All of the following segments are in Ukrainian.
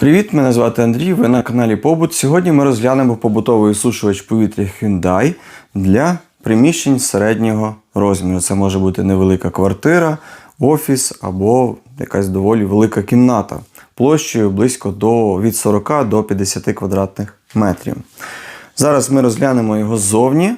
Привіт, мене звати Андрій. Ви на каналі Побут. Сьогодні ми розглянемо побутовий осушувач повітря Hyundai для приміщень середнього розміру. Це може бути невелика квартира, офіс або якась доволі велика кімната площею близько до, від 40 до 50 квадратних метрів. Зараз ми розглянемо його ззовні.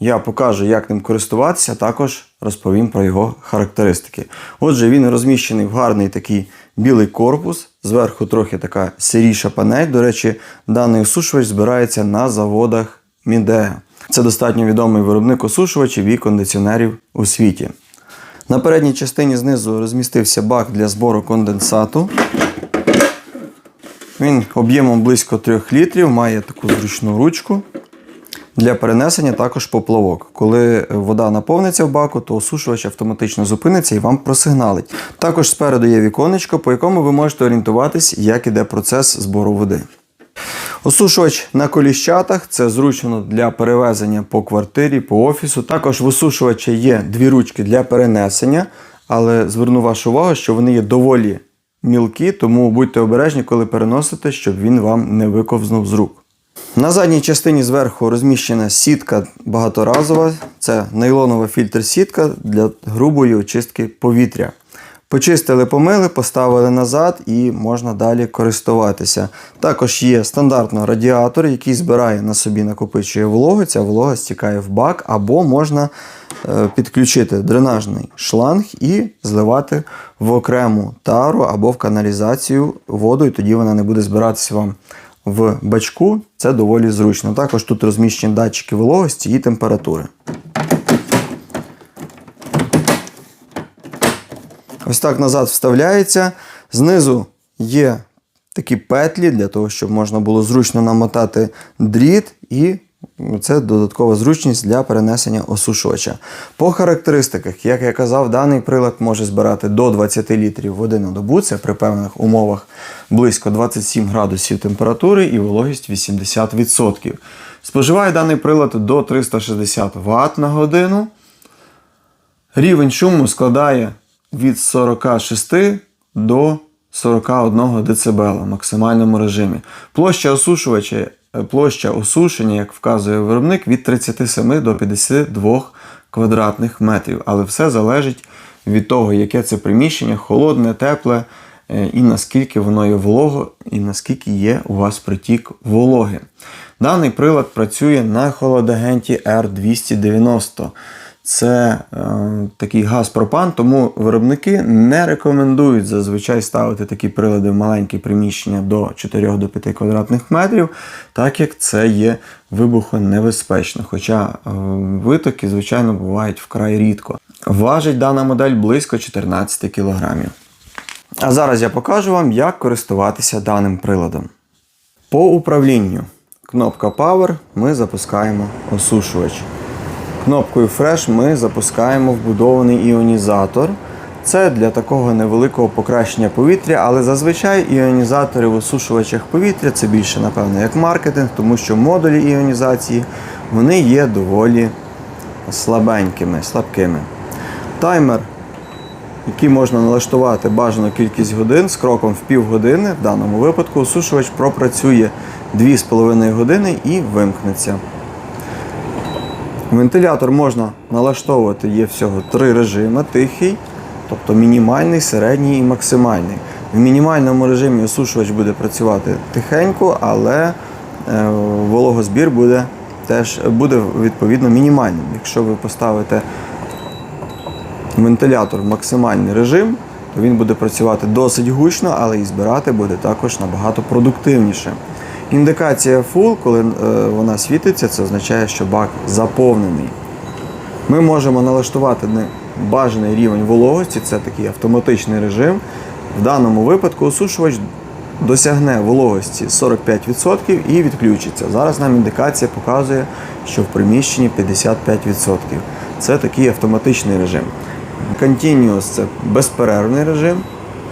Я покажу, як ним користуватися, також розповім про його характеристики. Отже, він розміщений в гарний такий білий корпус, зверху трохи така сиріша панель. До речі, даний осушувач збирається на заводах Midea. Це достатньо відомий виробник осушувачів і кондиціонерів у світі. На передній частині знизу розмістився бак для збору конденсату. Він об'ємом близько 3 літрів, має таку зручну ручку. Для перенесення також поплавок. Коли вода наповниться в баку, то осушувач автоматично зупиниться і вам просигналить. Також спереду є віконечко, по якому ви можете орієнтуватись, як іде процес збору води. Осушувач на коліщатах це зручно для перевезення по квартирі, по офісу. Також в осушувача є дві ручки для перенесення, але зверну вашу увагу, що вони є доволі мілкі, тому будьте обережні, коли переносите, щоб він вам не виковзнув з рук. На задній частині зверху розміщена сітка багаторазова. Це нейлонова фільтр-сітка для грубої очистки повітря. Почистили, помили, поставили назад і можна далі користуватися. Також є стандартно радіатор, який збирає на собі, накопичує вологу. Ця волога стікає в бак, або можна е, підключити дренажний шланг і зливати в окрему тару або в каналізацію воду, і тоді вона не буде збиратися вам в бачку. Це доволі зручно. Також тут розміщені датчики вологості і температури. Ось так назад вставляється. Знизу є такі петлі для того, щоб можна було зручно намотати дріт, і це додаткова зручність для перенесення осушувача. По характеристиках, як я казав, даний прилад може збирати до 20 літрів води на добу. Це при певних умовах близько 27 градусів температури і вологість 80%. Споживає даний прилад до 360 Вт на годину. Рівень шуму складає від 46 до 41 дБ в максимальному режимі. Площа осушувача, площа осушення, як вказує виробник, від 37 до 52 квадратних метрів. Але все залежить від того, яке це приміщення, холодне, тепле, е, і наскільки воно є волого, і наскільки є у вас притік вологи. Даний прилад працює на холодагенті R290. Це е, такий газ пропан, тому виробники не рекомендують зазвичай ставити такі прилади в маленькі приміщення до 4 до 5 квадратних метрів, так як це є вибухонебезпечно. Хоча е, витоки, звичайно, бувають вкрай рідко. Важить дана модель близько 14 кг. А зараз я покажу вам, як користуватися даним приладом. По управлінню кнопка Power ми запускаємо осушувач. Кнопкою Fresh ми запускаємо вбудований іонізатор. Це для такого невеликого покращення повітря, але зазвичай іонізатори в осушувачах повітря це більше, напевно, як маркетинг, тому що модулі іонізації вони є доволі слабенькими, слабкими. Таймер, який можна налаштувати бажану кількість годин з кроком в півгодини. В даному випадку осушувач пропрацює 2,5 години і вимкнеться. Вентилятор можна налаштовувати, є всього три режими: тихий, тобто мінімальний, середній і максимальний. В мінімальному режимі осушувач буде працювати тихенько, але е, вологозбір буде теж буде відповідно мінімальним. Якщо ви поставите вентилятор в максимальний режим, то він буде працювати досить гучно, але і збирати буде також набагато продуктивніше. Індикація Full, коли е, вона світиться, це означає, що бак заповнений. Ми можемо налаштувати бажаний рівень вологості, це такий автоматичний режим. В даному випадку осушувач досягне вологості 45% і відключиться. Зараз нам індикація показує, що в приміщенні 55%. Це такий автоматичний режим. Continuous це безперервний режим.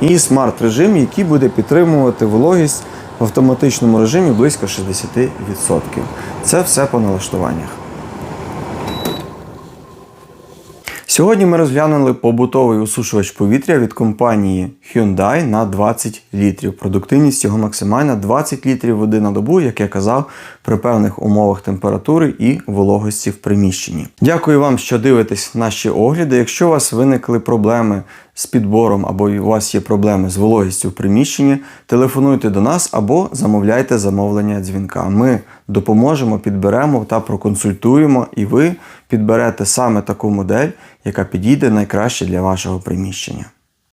І смарт режим, який буде підтримувати вологість в автоматичному режимі близько 60%. Це все по налаштуваннях. Сьогодні ми розглянули побутовий осушувач повітря від компанії Hyundai на 20 літрів. Продуктивність його максимальна 20 літрів води на добу, як я казав, при певних умовах температури і вологості в приміщенні. Дякую вам, що дивитесь наші огляди. Якщо у вас виникли проблеми з підбором або у вас є проблеми з вологістю в приміщенні, телефонуйте до нас або замовляйте замовлення дзвінка. Ми допоможемо, підберемо та проконсультуємо, і ви підберете саме таку модель, яка підійде найкраще для вашого приміщення.